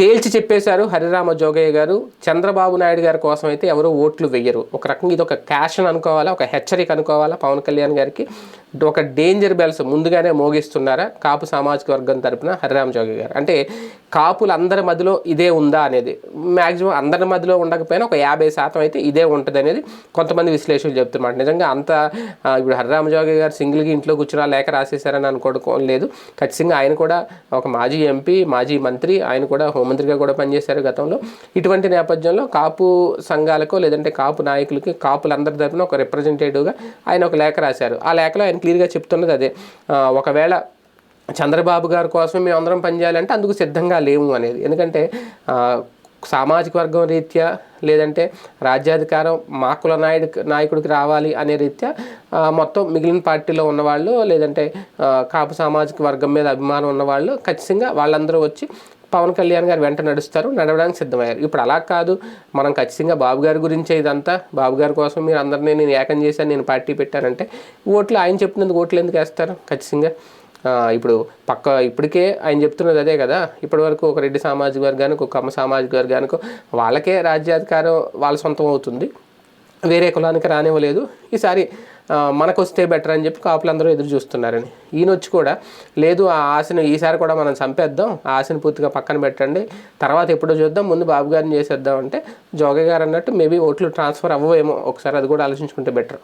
తేల్చి చెప్పేశారు హరిరామ జోగయ్య గారు. చంద్రబాబు నాయుడు గారి కోసం అయితే ఎవరు ఓట్లు వెయ్యరు. ఒక రకంగా ఇది ఒక క్యాషన్ అనుకోవాలా ఒక హెచ్చరిక అనుకోవాలా పవన్ కళ్యాణ్ గారికి? ఒక డేంజర్ బెల్స్ ముందుగానే మోగిస్తున్నారా కాపు సామాజిక వర్గం తరపున హరిరామ జోగయ్య గారు? అంటే కాపులు అందరి మధ్యలో ఇదే ఉందా అనేది మ్యాక్సిమం అందరి మధ్యలో ఉండకపోయినా ఒక యాభై శాతం అయితే ఇదే ఉంటుంది అనేది కొంతమంది విశ్లేషకులు చెప్తున్నమాట. నిజంగా అంత ఇప్పుడు హరిరామ జోగయ్య గారు సింగిల్గా ఇంట్లో కూర్చున్నా లేఖ రాసేశారని అనుకోవడం లేదు. ఖచ్చితంగా ఆయన కూడా ఒక మాజీ ఎంపీ మాజీ మంత్రి ఆయన కూడా హోంమంత్రిగా కూడా పనిచేశారు గతంలో. ఇటువంటి నేపథ్యంలో కాపు సంఘాలకు లేదంటే కాపు నాయకులకి కాపులందరి తరపున ఒక రిప్రజెంటేటివ్గా ఆయన ఒక లేఖ రాశారు. ఆ లేఖలో ఆయన క్లియర్గా చెప్తున్నది అదే. ఒకవేళ చంద్రబాబు గారి కోసం మేము అందరం పనిచేయాలంటే అందుకు సిద్ధంగా లేము అనేది. ఎందుకంటే సామాజిక వర్గం రీత్యా లేదంటే రాజ్యాధికారం మా కుల నాయుడు నాయకుడికి రావాలి అనే రీత్యా మొత్తం మిగిలిన పార్టీలో ఉన్నవాళ్ళు లేదంటే కాపు సామాజిక వర్గం మీద అభిమానం ఉన్నవాళ్ళు ఖచ్చితంగా వాళ్ళందరూ వచ్చి పవన్ కళ్యాణ్ గారు వెంట నడుస్తారు నడవడానికి సిద్ధమయ్యారు. ఇప్పుడు అలా కాదు. మనం ఖచ్చితంగా బాబు గారి గురించే ఇదంతా. బాబు గారి కోసం మీరు అందరినీ నేను ఏకం చేశాను నేను పార్టీ పెట్టానంటే ఓట్లు ఆయన చెప్పినందుకు ఓట్లు ఎందుకు వేస్తారు ఖచ్చితంగా? ఇప్పుడు పక్క ఇప్పటికే ఆయన చెప్తున్నది అదే కదా. ఇప్పటి వరకు ఒక రెడ్డి సామాజిక వర్గానికి ఒక కమ్మ సామాజిక వర్గానికి వాళ్ళకే రాజ్యాధికారం వాళ్ళ సొంతం అవుతుంది. వేరే కులానికి రానివ్వలేదు. ఈసారి మనకు వస్తే బెటర్ అని చెప్పి కాపులందరూ ఎదురు చూస్తున్నారని. ఈయన వచ్చి కూడా లేదు ఆ ఆశను ఈసారి కూడా మనం చంపేద్దాం. ఆ ఆశను పూర్తిగా పక్కన పెట్టండి. తర్వాత ఎప్పుడో చూద్దాం. ముందు బాబు గారిని చేసేద్దాం అంటే జోగయ్య గారు అన్నట్టు మేబీ ఓట్లు ట్రాన్స్ఫర్ అవ్వవేమో. ఒకసారి అది కూడా ఆలోచించుకుంటే బెటర్.